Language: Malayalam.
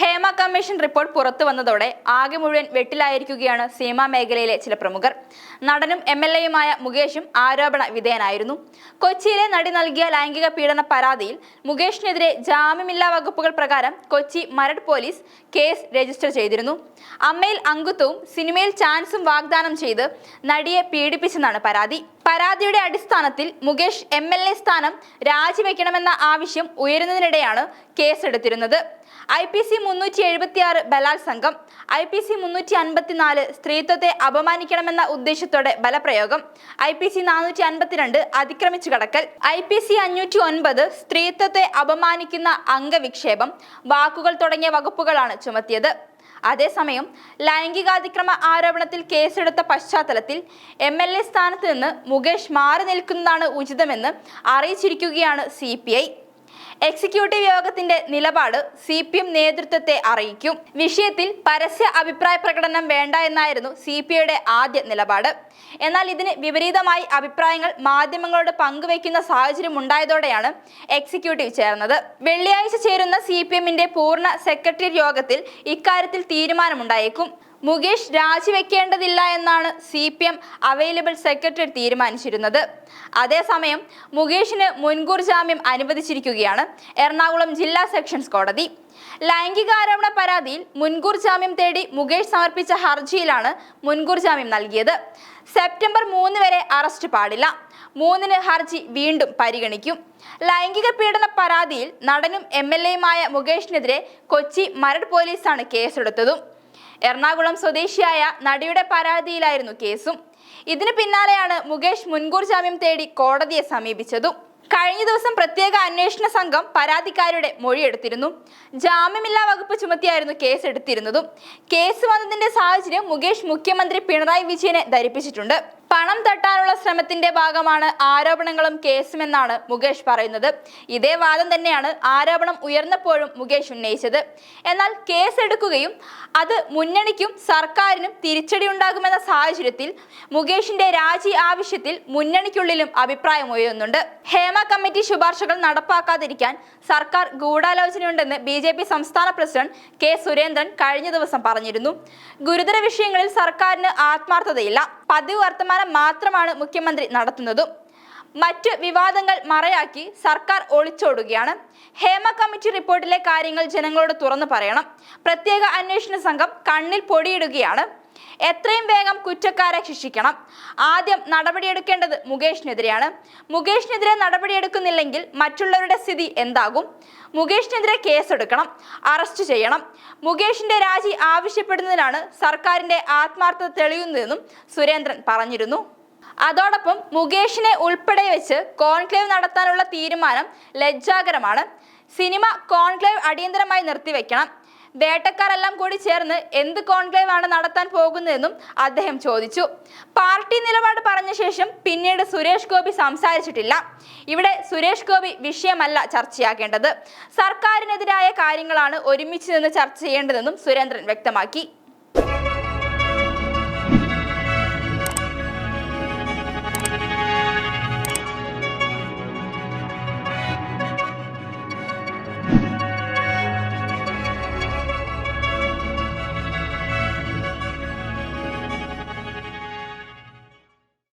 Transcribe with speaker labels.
Speaker 1: ഹേമ കമ്മീഷൻ റിപ്പോർട്ട് പുറത്തു വന്നതോടെ ആകെ മുഴുവൻ വെട്ടിലായിരിക്കുകയാണ് സിനിമാ മേഖലയിലെ ചില പ്രമുഖർ. നടനും എം എൽ എയുമായ മുകേഷും ആരോപണ വിധേയനായിരുന്നു. കൊച്ചിയിലെ നടി നൽകിയ ലൈംഗിക പീഡന പരാതിയിൽ മുകേഷിനെതിരെ ജാമ്യമില്ലാ വകുപ്പുകൾ പ്രകാരം Kochi Maradu police case register ചെയ്തിരുന്നു. അമ്മയിൽ അംഗത്വവും സിനിമയിൽ ചാൻസും വാഗ്ദാനം ചെയ്ത് നടിയെ പീഡിപ്പിച്ചെന്നാണ് പരാതി. പരാതിയുടെ അടിസ്ഥാനത്തിൽ മുകേഷ് എം എൽ എ സ്ഥാനം രാജിവെക്കണമെന്ന ആവശ്യം ഉയരുന്നതിനിടെയാണ് കേസെടുത്തിരുന്നത്. ഐ പി സി മുന്നൂറ്റി എഴുപത്തി ആറ് ബലാത്സംഗം. ഐ പി സി മുന്നൂറ്റി അൻപത്തിനാല് സ്ത്രീത്വത്തെ അപമാനിക്കണമെന്ന ഉദ്ദേശത്തോടെ ബലപ്രയോഗം. ഐ പി സി നാനൂറ്റി അൻപത്തിരണ്ട് അതിക്രമിച്ചു കടക്കൽ. ഐ പി സി അഞ്ഞൂറ്റി ഒൻപത് സ്ത്രീത്വത്തെ അപമാനിക്കുന്ന അംഗവിക്ഷേപം. വാക്കുകൾ തുടങ്ങിയ വകുപ്പുകളാണ് ചുമത്തിയത്. അതേസമയം ലൈംഗികാതിക്രമ ആരോപണത്തിൽ കേസെടുത്ത പശ്ചാത്തലത്തിൽ എം എൽ എ സ്ഥാനത്ത് നിന്ന് മുകേഷ് മാറി നിൽക്കുന്നതാണ് ഉചിതമെന്ന് അറിയിച്ചിരിക്കുകയാണ് സി എക്സിക്യൂട്ടീവ് യോഗത്തിന്റെ നിലപാട് സി പി എം നേതൃത്വത്തെ അറിയിക്കും. വിഷയത്തിൽ പരസ്യ അഭിപ്രായ പ്രകടനം വേണ്ട എന്നായിരുന്നു സി പി ഐയുടെ ആദ്യ നിലപാട്. എന്നാൽ ഇതിന് വിപരീതമായി അഭിപ്രായങ്ങൾ മാധ്യമങ്ങളോട് പങ്കുവയ്ക്കുന്ന സാഹചര്യം ഉണ്ടായതോടെയാണ് എക്സിക്യൂട്ടീവ് ചേർന്നത്. വെള്ളിയാഴ്ച ചേരുന്ന സി പി എമ്മിന്റെ പൂർണ സെക്രട്ടറി യോഗത്തിൽ ഇക്കാര്യത്തിൽ തീരുമാനമുണ്ടായേക്കും. മുകേഷ് രാജിവെക്കേണ്ടതില്ല എന്നാണ് C P M available secretary തീരുമാനിച്ചിരുന്നത്. അതേസമയം മുകേഷിന് മുൻകൂർ ജാമ്യം അനുവദിച്ചിരിക്കുകയാണ് എറണാകുളം ജില്ലാ സെക്ഷൻസ് കോടതി. ലൈംഗികാരോപണ പരാതിയിൽ മുൻകൂർ ജാമ്യം തേടി മുകേഷ് സമർപ്പിച്ച ഹർജിയിലാണ് മുൻകൂർ ജാമ്യം നൽകിയത്. സെപ്റ്റംബർ മൂന്ന് വരെ അറസ്റ്റ് പാടില്ല. മൂന്നിന് ഹർജി വീണ്ടും പരിഗണിക്കും. ലൈംഗിക പീഡന പരാതിയിൽ നടനും എം എൽ എയുമായ മുകേഷിനെതിരെ കൊച്ചി മരട് പോലീസാണ് കേസെടുത്തതും. എറണാകുളം സ്വദേശിയായ നടിയുടെ പരാതിയിലായിരുന്നു കേസും. ഇതിന് പിന്നാലെയാണ് മുകേഷ് മുൻകൂർ ജാമ്യം തേടി കോടതിയെ സമീപിച്ചതും. കഴിഞ്ഞ ദിവസം പ്രത്യേക അന്വേഷണ സംഘം പരാതിക്കാരുടെ മൊഴിയെടുത്തിരുന്നു. ജാമ്യമില്ലാ വകുപ്പ് ചുമത്തിയായിരുന്നു കേസ് എടുത്തിരുന്നതും കേസ് വന്നതിന്റെ സാഹചര്യം മുകേഷ് മുഖ്യമന്ത്രി പിണറായി വിജയനെ ധരിപ്പിച്ചിട്ടുണ്ട്. പണം തട്ടാനുള്ള ശ്രമത്തിന്റെ ഭാഗമാണ് ആരോപണങ്ങളും കേസുമെന്നാണ് മുകേഷ് പറയുന്നത്. ഇതേ വാദം തന്നെയാണ് ആരോപണം ഉയർന്നപ്പോഴും മുകേഷ് ഉന്നയിച്ചത്. എന്നാൽ കേസെടുക്കുകയും അത് മുന്നണിക്കും സർക്കാരിനും തിരിച്ചടി ഉണ്ടാകുമെന്ന സാഹചര്യത്തിൽ മുകേഷിന്റെ രാജി ആവശ്യത്തിൽ മുന്നണിക്കുള്ളിലും അഭിപ്രായം ഉയരുന്നുണ്ട്. ഹേമ കമ്മിറ്റി ശുപാർശകൾ നടപ്പാക്കാതിരിക്കാൻ സർക്കാർ ഗൂഢാലോചനയുണ്ടെന്ന് ബി ജെ പി സംസ്ഥാന പ്രസിഡന്റ് കെ സുരേന്ദ്രൻ കഴിഞ്ഞ ദിവസം പറഞ്ഞിരുന്നു. ഗുരുതര വിഷയങ്ങളിൽ സർക്കാരിന് ആത്മാർത്ഥതയില്ല. പതിവ് വർത്തമാനം മാത്രമാണ് മുഖ്യമന്ത്രി നടത്തുന്നതും. മറ്റ് വിവാദങ്ങൾ മറയാക്കി സർക്കാർ ഒളിച്ചോടുകയാണ്. ഹേമ കമ്മിറ്റി റിപ്പോർട്ടിലെ കാര്യങ്ങൾ ജനങ്ങളോട് തുറന്നു പറയണം. പ്രത്യേക അന്വേഷണ സംഘം കണ്ണിൽ പൊടിയിടുകയാണ്. എത്രയും വേഗം കുറ്റക്കാരെ ശിക്ഷിക്കണം. ആദ്യം നടപടിയെടുക്കേണ്ടത് മുകേഷിനെതിരെയാണ്. മുകേഷിനെതിരെ നടപടിയെടുക്കുന്നില്ലെങ്കിൽ മറ്റുള്ളവരുടെ സ്ഥിതി എന്താകും? മുകേഷിനെതിരെ കേസെടുക്കണം അറസ്റ്റ് ചെയ്യണം. മുകേഷിന്റെ രാജി ആവശ്യപ്പെടുന്നതിനാണ് സർക്കാരിന്റെ ആത്മാർത്ഥത തെളിയുന്നതെന്നും സുരേന്ദ്രൻ പറഞ്ഞിരുന്നു. അതോടൊപ്പം മുകേഷിനെ ഉൾപ്പെടെ വെച്ച് കോൺക്ലേവ് നടത്താനുള്ള തീരുമാനം ലജ്ജാകരമാണ്. സിനിമ കോൺക്ലേവ് അടിയന്തരമായി നിർത്തിവെക്കണം. വേട്ടക്കാരെല്ലാം കൂടി ചേർന്ന് എന്ത് കോൺക്ലേവ് ആണ് നടത്താൻ പോകുന്നതെന്നും അദ്ദേഹം ചോദിച്ചു. പാർട്ടി നിലപാട് പറഞ്ഞ ശേഷം പിന്നീട് സുരേഷ് ഗോപി സംസാരിച്ചിട്ടില്ല. ഇവിടെ സുരേഷ് ഗോപി വിഷയമല്ല ചർച്ചയാക്കേണ്ടത്. സർക്കാരിനെതിരായ കാര്യങ്ങളാണ് ഒരുമിച്ച് നിന്ന് ചർച്ച ചെയ്യേണ്ടതെന്നും സുരേന്ദ്രൻ വ്യക്തമാക്കി.